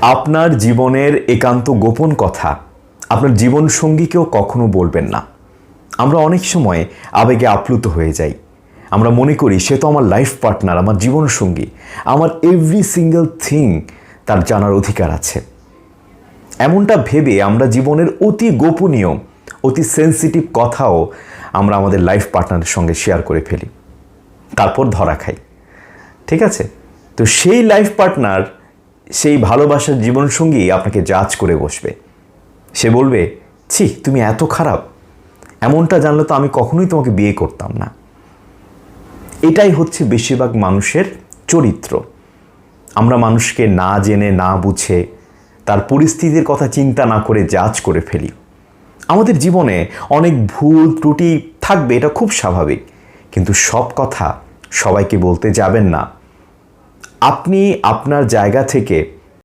আপনার জীবনের একান্ত গোপন কথা, আপনার জীবন সঙ্গীকেও কখনো বলবেন না। আমরা অনেক সময় আবেগে আপ্লুত হয়ে যাই। আমরা মনে করি, সে তো আমার লাইফ পার্টনার আমার জীবন সঙ্গী আমার এভরি সিঙ্গেল থিং তার জানার অধিকার আছে। এমনটা ভেবে আমরা জীবনের অতি গোপনীয়, অতি সেন্সিটিভ কথাও আমরা আমাদের লাইফ পার্টনারের সঙ্গে শেয়ার করে ফেলি। তারপর ধরা খাই। ঠিক আছে? তো সেই লাইফ পার্টনার সেই ভালোবাসার জীবনসঙ্গী আপনাকে জাজ করে বসবে। সে বলবে, ছি, তুমি এত খারাপ। এমনটা জানলে তো আমি কখনোই তোমাকে বিয়ে করতাম না। এটাই হচ্ছে বেশিরভাগ মানুষের চরিত্র। আমরা মানুষকে না জেনে, না বুঝে, তার পরিস্থিতির কথা চিন্তা না করে জাজ করে ফেলি। আমাদের জীবনে অনেক ভুল ত্রুটি থাকবে, এটা খুব স্বাভাবিক। কিন্তু সব কথা সবাইকে বলতে যাবেন না। আপনি আপনার জায়গা থেকে